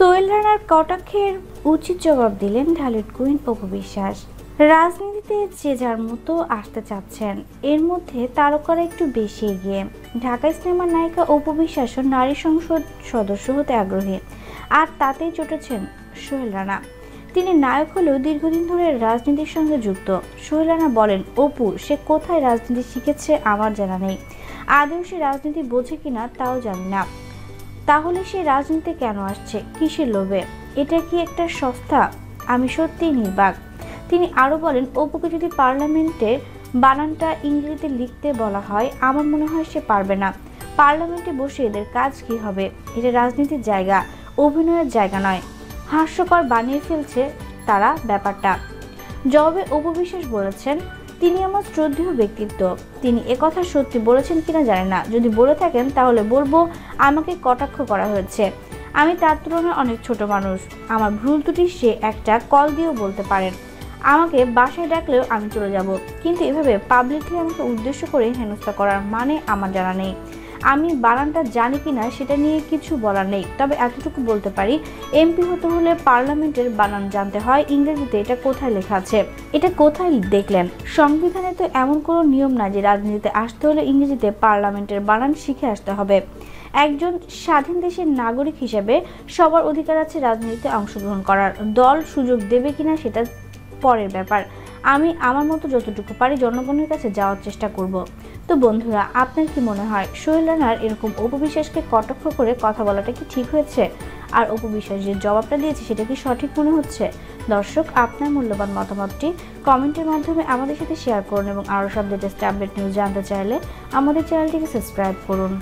সোহেল রানার কটাক্ষের উচিত জবাব দিলেন ঢালিউড কুইন অপু বিশ্বাস। রাজনীতিতে যে যার মতো আসতে চাচ্ছেন, এর মধ্যে তারকারা একটু বেশি এগিয়ে। ঢাকা সিনেমার নায়িকা অপু বিশ্বাসও নারী সংসদ সদস্য হতে আগ্রহী, আর তাতেই চটেছেন সোহেল রানা তিনি নায়ক হলেও দীর্ঘদিন ধরে রাজনীতির সঙ্গে যুক্ত। সোহেল রানা বলেন, অপু, সে কোথায় রাজনীতি শিখেছে আমার জানা নেই। আদৌ সে রাজনীতি বোঝে কিনা তাও জানি না। তাহলে সে রাজনীতি কেন আসছে? কিসের লোভে? এটা কি একটা সস্তা? আমি সত্যিই নির্বাক। তিনি আরও বলেন, অপুকে যদি পার্লামেন্টের বানানটা ইংরেজিতে লিখতে বলা হয়, আমার মনে হয় সে পারবে না। পার্লামেন্টে বসে এদের কাজ কি হবে? এটা রাজনীতির জায়গা, অভিনয়ের জায়গা নয়। হাস্যকর বানিয়ে ফেলছে তারা ব্যাপারটা। জবাবে অপবিশ্বাস বলেছেন তিনি আমার শ্রদ্ধেয় ব্যক্তিত্ব। তিনি একথা সত্যি বলেছেন কিনা জানে না। যদি বলে থাকেন, তাহলে বলব, আমাকে কটাক্ষ করা হয়েছে। আমি তার তুলনায় অনেক ছোট মানুষ। আমার ভুল ত্রুটি সে একটা কল দিয়েও বলতে পারেন। আমাকে বাসায় ডাকলেও আমি চলে যাব। কিন্তু এভাবে পাবলিকলি আমাকে উদ্দেশ্য করে হেনস্থা করার মানে আমার জানা নেই। আমি বানানটা জানি কিনা সেটা নিয়ে কিছু বলার নেই। তবে এতটুকু বলতে পারি এমপি হতে হলে পার্লামেন্টের বানান জানতে হয়, ইংরেজিতে এটা কোথায় লেখা আছে। এটা কোথায় দেখলেন? সংবিধানে তো এমন কোনো নিয়ম না যে রাজনীতিতে আসতে হলে ইংরেজিতে পার্লামেন্টের বানান শিখে আসতে হবে। একজন স্বাধীন দেশের নাগরিক হিসেবে সবার অধিকার আছে রাজনীতিতে অংশগ্রহণ করার। দল সুযোগ দেবে কিনা সেটা পরের ব্যাপার। আমি আমার মতো যতটুকু পারি জনগণের কাছে যাওয়ার চেষ্টা করব। তো বন্ধুরা, আপনার কি মনে হয় সোহেল রানার এরকম অপবিশ্বাসকে কটাক্ষ করে কথা বলাটা কি ঠিক হয়েছে? আর অপবিশ্বাস যে জবাবটা দিয়েছে সেটা কি সঠিক মনে হচ্ছে? দর্শক, আপনার মূল্যবান মতামতটি কমেন্টের মাধ্যমে আমাদের সাথে শেয়ার করুন এবং আরও সব লেটেস্ট আপডেট নিউজ জানতে চাইলে আমাদের চ্যানেলটিকে সাবস্ক্রাইব করুন।